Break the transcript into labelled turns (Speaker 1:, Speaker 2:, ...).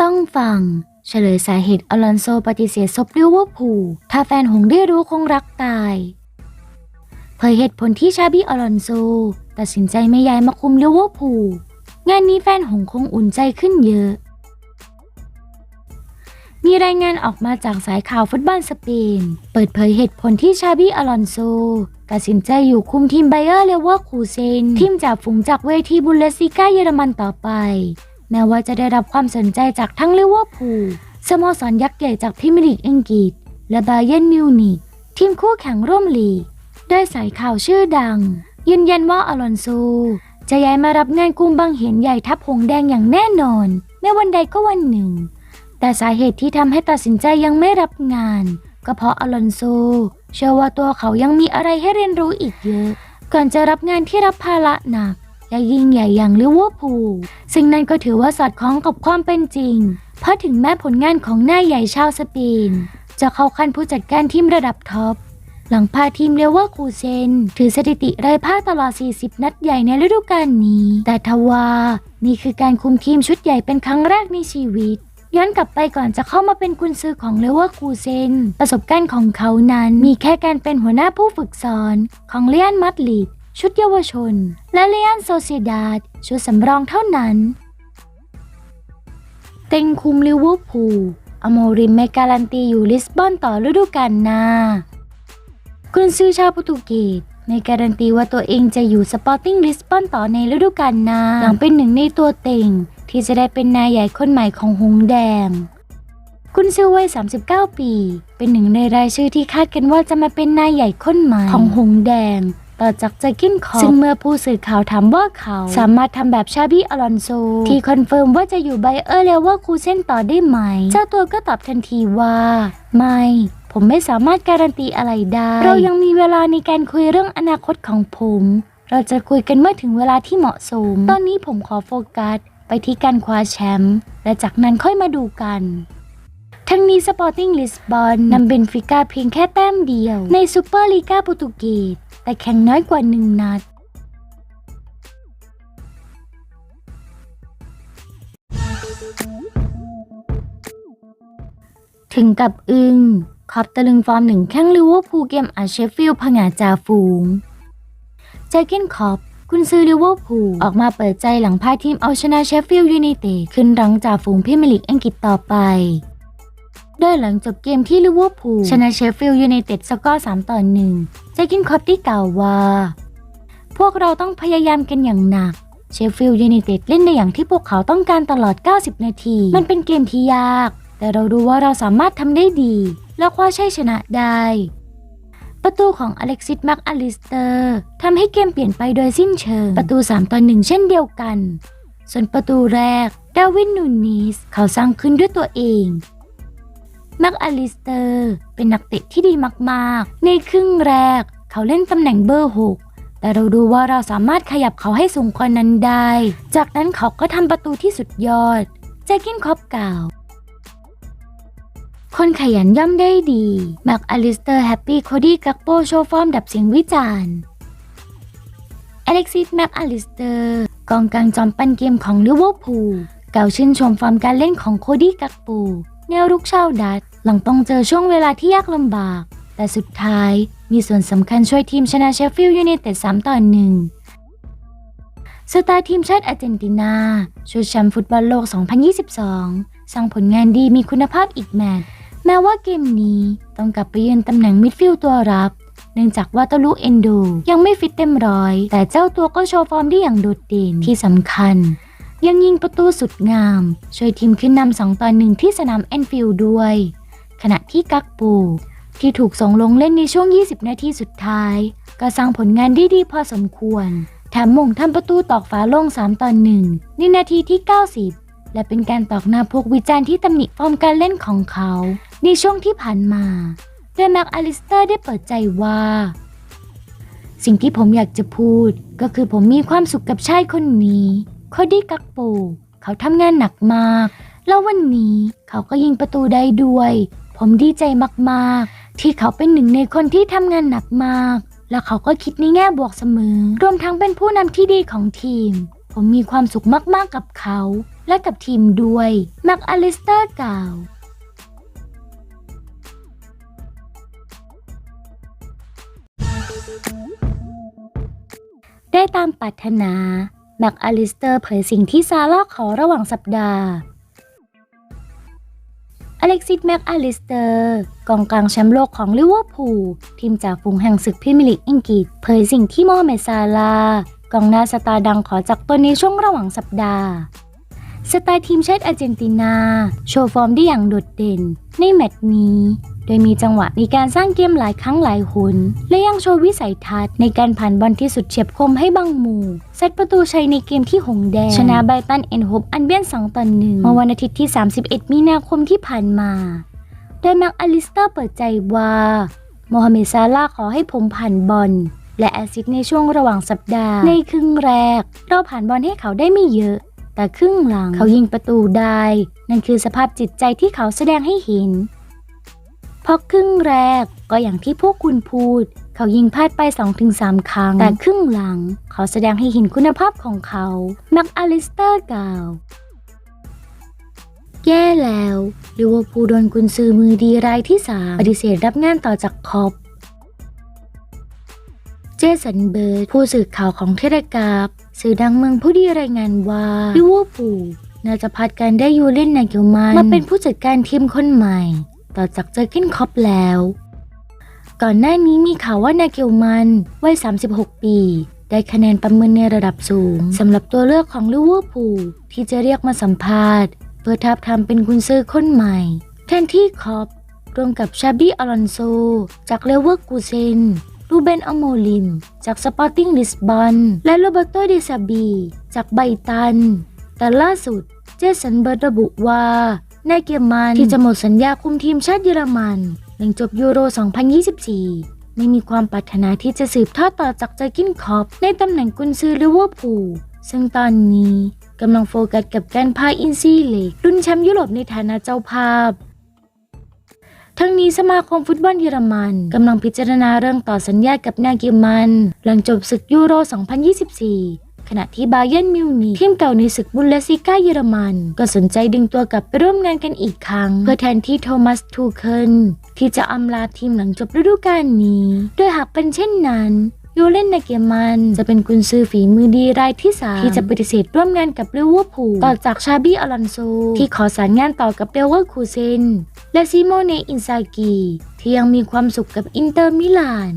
Speaker 1: ต้องฟัง เฉลยสาเหตุอลอนโซปฏิเสธซบลิเวอร์พูลถ้าแฟนหงได้รู้คงรักตาย เผยเหตุผลที่ชาบี้อลอนโซ ตัดสินใจไม่ย้ายมาคุมลิเวอร์พูลงานนี้แฟนหงคงอุ่นใจขึ้นเยอะ มีรายงานออกมาจากสายข่าวฟุตบอลสเปน เปิดเผยเหตุผลที่ชาบิอลอนโซตัดสินใจอยู่คุมทีมไบเออร์เลเวอร์คูเซนทีมจากฝูงจากเวทีบุนเลสซิก้าเยอรมันต่อไป แม้ว่าจะได้รับความสนใจจากทั้งลิเวอร์พูลสโมสรยักษ์ใหญ่จากพรีเมียร์ลีกอังกฤษ และบาเยิร์นมิวนิกทีมคู่แข่งร่วมลีกด้วยสายข่าวชื่อดัง ยืนยันว่าอลอนโซจะย้ายมารับงานกุมบังเหียนใหญ่ทัพหงแดงอย่างแน่นอน ไม่วันใดก็วันหนึ่ง แต่สาเหตุที่ทำให้ตัดสินใจยังไม่รับงาน ก็เพราะอลอนโซเชื่อว่าตัวเขายังมีอะไรให้เรียนรู้อีกเยอะ ก่อนจะรับงานที่รับภาระหนัก และยิ่งใหญ่อย่างลิเวอร์พูลซึ่งนั่นก็ถือว่าสอดคล้องกับความเป็นจริง เพราะถึงแม้ผลงานของน้าใหญ่ชาวสเปนจะเข้าขั้นผู้จัดการทีมระดับท็อปหลังพาทีมเลเวอร์คูเซน ถือสถิติไร้พ่ายตลอด 40 นัดใหญ่ในฤดูกาลนี้ แต่ทว่า นี่คือการคุมทีมชุดใหญ่เป็นครั้งแรกในชีวิต ย้อนกลับไปก่อนจะเข้ามาเป็นกุนซือของเลเวอร์คูเซน ประสบการณ์ของเขานั้นมีแค่การเป็นหัวหน้าผู้ฝึกสอนของเลียนมัดลิดชุดเยาวชน และเลียนโซเซดาดชุดสำรองเท่านั้น เต็งคุมลิเวอร์พูลอโมริมไม่การันตีอยู่ลิสบอนต่อฤดูกาลหน้ากุนซือชาวโปรตุเกสไม่การันตีว่าตัวเองจะอยู่สปอร์ติ้งลิสบอนต่อในฤดูกาลหน้าหลังเป็นหนึ่งในตัวเต็ง ที่จะได้เป็นนายใหญ่คนใหม่ของหงแดงกุนซือวัย39 ปี เป็นหนึ่งในรายชื่อที่คาดกันว่าจะมาเป็นนายใหญ่คนใหม่ของหงแดงต่อจากเจกินคอปซึ่งเมื่อผู้สื่อข่าวถามว่าเขาสามารถทำแบบชาบิอลอนโซ ที่คอนเฟิร์มว่าจะอยู่ไบเออร์เลเวอร์คูเซนต่อได้ไหม เจ้าตัวก็ตอบทันทีว่า ไม่ ผมไม่สามารถการันตีอะไรได้ เรายังมีเวลาในการคุยเรื่องอนาคตของผม เราจะคุยกันเมื่อถึงเวลาที่เหมาะสม ตอนนี้ผมขอโฟกัส ไปที่การคว้าแชมป์และจากนั้นค่อยมาดูกัน ทั้งนี้สปอร์ติ้งลิสบอนนำเบนฟิก้าเพียงแค่แต้มเดียว ในซูเปอร์ลีกาโปรตุเกสแต่แข่งน้อยกว่าหนึ่งนัดถึงกับอึง้งขอบตะลึงฟอร์มหนึ่งแข้งลิเวอร์พูลเกมอาเชฟฟิลด์ผงาจ่าฝูง เจเกนคอป คุณซื้อลิเวอร์พูลออกมาเปิดใจหลังพาทีมเอาชนะเชฟฟิลด์ยูไนเต็ดขึ้นรังจ่าฝูงพรีเมียร์ลีกอังกฤษต่อไปโดยหลังจบเกมที่ลิเวอร์พูลชนะเชฟฟิลด์ยูไนเต็ดสกอร์3ต่อ1เจอเกนคอปได้กล่าวว่า พวกเราต้องพยายามกันอย่างหนักเชฟฟิลด์ยูไนเต็ดเล่นในอย่างที่พวกเขาต้องการตลอด 90 นาที มันเป็นเกมที่ยาก แต่เรารู้ว่าเราสามารถทำได้ดี และคว้าชัยชนะได้ ประตูของอเล็กซิสแม็กอลิสเตอร์ทำให้เกมเปลี่ยนไปโดยสิ้นเชิง ประตู 3 ต่อ 1 เช่นเดียวกัน ส่วนประตูแรกดาวินนูนิสเขาสร้างขึ้นด้วยตัวเองแม็กอลิสเตอร์เป็นนักเตะที่ดีมากๆ ในครึ่งแรกเขาเล่นตำแหน่งเบอร์6แต่เราดูว่าเราสามารถขยับเขาให้สูงกว่านั้นได้ จากนั้นเขาก็ทำประตูที่สุดยอด แจ็คกินคอปกล่าว คนขยันย่อมได้ดีแม็กอลิสเตอร์แฮปปี้โคดี้กักโปโชว์ฟอร์มดับเสียงวิจารณ์อเล็กซิสแม็กอลิสเตอร์กองกลางจอมปั้นเกมของลิเวอร์พูลกล่าวชื่นชมฟอร์มการเล่นของโคดี้กักโปแนวรุกชาวดัตหลังต้องเจอช่วงเวลาที่ยากลำบาก แต่สุดท้ายมีส่วนสำคัญช่วยทีมชนะเชฟฟิลด์ยูไนเต็ด3ต่อ1สตาร์ทีมชาติอาร์เจนตินาชุดแชมป์ฟุตบอลโลก 2022 สร้างผลงานดีมีคุณภาพอีกแมตช์ แม้ว่าเกมนี้ต้องกลับไปยืนตำแหน่งมิดฟิลด์ตัวรับ เนื่องจากว่าตาลุเอนโดยังไม่ฟิตเต็มร้อย แต่เจ้าตัวก็โชว์ฟอร์มได้อย่างโดดเด่นที่สำคัญ ยังยิงประตูสุดงาม ช่วยทีมขึ้นนำสองต่อหนึ่งที่สนามแอนฟิลด์ด้วย ขณะที่กักปู ที่ถูกส่งลงเล่นในช่วง 20 นาทีสุดท้าย ก็สร้างผลงานได้ดีพอสมควรแถมมงทำประตูตอกฝาโล่ง3ต่อ1ในนาทีที่ 90และเป็นการตอกหน้าพวกวิจารณ์ที่ตำหนิฟอร์มการเล่นของเขา ในช่วงที่ผ่านมาโดยแม็กอลิสเตอร์ได้เปิดใจว่า สิ่งที่ผมอยากจะพูดก็คือผมมีความสุขกับชายคนนี้โคดี้กักโป เขาทำงานหนักมาก แล้ววันนี้เขาก็ยิงประตูได้ด้วย ผมดีใจมากๆ ที่เขาเป็นหนึ่งในคนที่ทำงานหนักมาก และเขาก็คิดในแง่บวกเสมอ รวมทั้งเป็นผู้นำที่ดีของทีมผผมมีความสุขมากๆกับเขา และกับทีมด้วยแม็กอลิสเตอร์กล่าว ตามปรารถนาแม็กอลิสเตอร์เผยสิ่งที่ซาร่าขอระหว่างสัปดาห์อเล็กซิสแม็กอลิสเตอร์กองกลางแชมป์โลกของลิเวอร์พูลทีมจากฝูงแห่งศึกพรีเมียร์ลีกอังกฤษ เผยสิ่งที่โมเมซาลากองหน้าสตาร์ดังขอจากตนในช่วงระหว่างสัปดาห์สไตล์ทีมชาติอาร์เจนตินา โชว์ฟอร์มได้อย่างโดดเด่น ในแมตช์นี้ โดยมีจังหวะในการสร้างเกมหลายครั้งหลายหนและยังโชว์วิสัยทัศน์ในการผ่านบอลที่สุดเฉียบคมให้บังหมู่เซตประตูชัยในเกมที่หงแดง ชนะไบตันเอ็นโฮปอันเบียน2ต่อหนึ่งเมื่อวันอาทิตย์ที่ 31 มีนาคมที่ผ่านมา โดยแม็กอลิสเตอร์เปิดใจว่าโมฮัมเหม็ดซาลาขอให้ผมผ่านบอลและแอซิสในช่วงระหว่างสัปดาห์ ในครึ่งแรก เราผ่านบอลให้เขาได้ไม่เยอะ แต่ครึ่งหลังเขายิงประตูได้ นั่นคือสภาพจิตใจที่เขาแสดงให้เห็น พราะครึ่งแรกก็อย่างที่พวกคุณพูด เขายิงพลาดไป 2-3 ครั้ง แต่ครึ่งหลัง เขาแสดงให้เห็นคุณภาพของเขาแม็กอลิสเตอร์กล่าว แย่แล้วลิเวอร์พูลโดนกุนซือมือดีรายที่ 3 ปฏิเสธรับงานต่อจากคอปเจสันเบิร์ดผู้สื่อข่าวของเทเลกราฟสื่อดังเมืองผู้ดีรายงานว่าลิเวอร์พูลน่าจะพัดการได้ยูเล่นนาเกลมันมาเป็นผู้จัดการทีมคนใหม่ ต่อจากเจอร์กินคอปแล้ว ก่อนหน้านี้มีข่าวว่านาเกลมันวัย 36 ปี ได้คะแนนประเมินในระดับสูงสำหรับตัวเลือกของลิเวอร์พูลที่จะเรียกมาสัมภาษณ์ เพื่อทับทำเป็นกุนซือคนใหม่แทนที่คอปรวมกับชาบี้อลอนโซ จากเลเวอร์กูเซนรูเบนอโมลิม จากสปอร์ติ้งลิสบอนและโรเบโตเดซาบี จากไบตัน แต่ล่าสุดเจสันเบิร์ดระบุว่า ในเกียมมันที่จะหมดสัญญาคุมทีมชาติเยอรมันหลังจบยูโร 2024 ไม่มีความปรารถนาที่จะสืบทอดต่อจากเจอกินคอปในตำแหน่งกุนซือลิเวอร์พูลซึ่งตอนนี้กำลังโฟกัสกับการพาอินซีเล็กรุ่นแชมป์ยุโรปในฐานะเจ้าภาพ ทั้งนี้สมาคมฟุตบอลเยอรมันกำลังพิจารณาเรื่องต่อสัญญากับนาเกลมัน หลังจบศึกยูโร 2024 ขณะที่บาเยนมิวนิกทีมเก่าในศึกบุนเลสซิก้าเยอรมัน ก็สนใจดึงตัวกลับไปร่วมงานกันอีกครั้ง เพื่อแทนที่โทมัสทูเคิลที่จะอำลาทีมหลังจบฤดูกาลนี้ โดยหากเป็นเช่นนั้นโยเล่นนาเกมันจะเป็นกุนซือฝีมือดีรายที่ 3 ที่จะปฏิเสธร่วมงานกับลิเวอร์พูลต่อจากชาบี้อลันโซ ที่ขอสารงานต่อกับเลเวอร์คูเซนและซิโมเนอินซากีที่ยังมีความสุขกับอินเตอร์มิลาน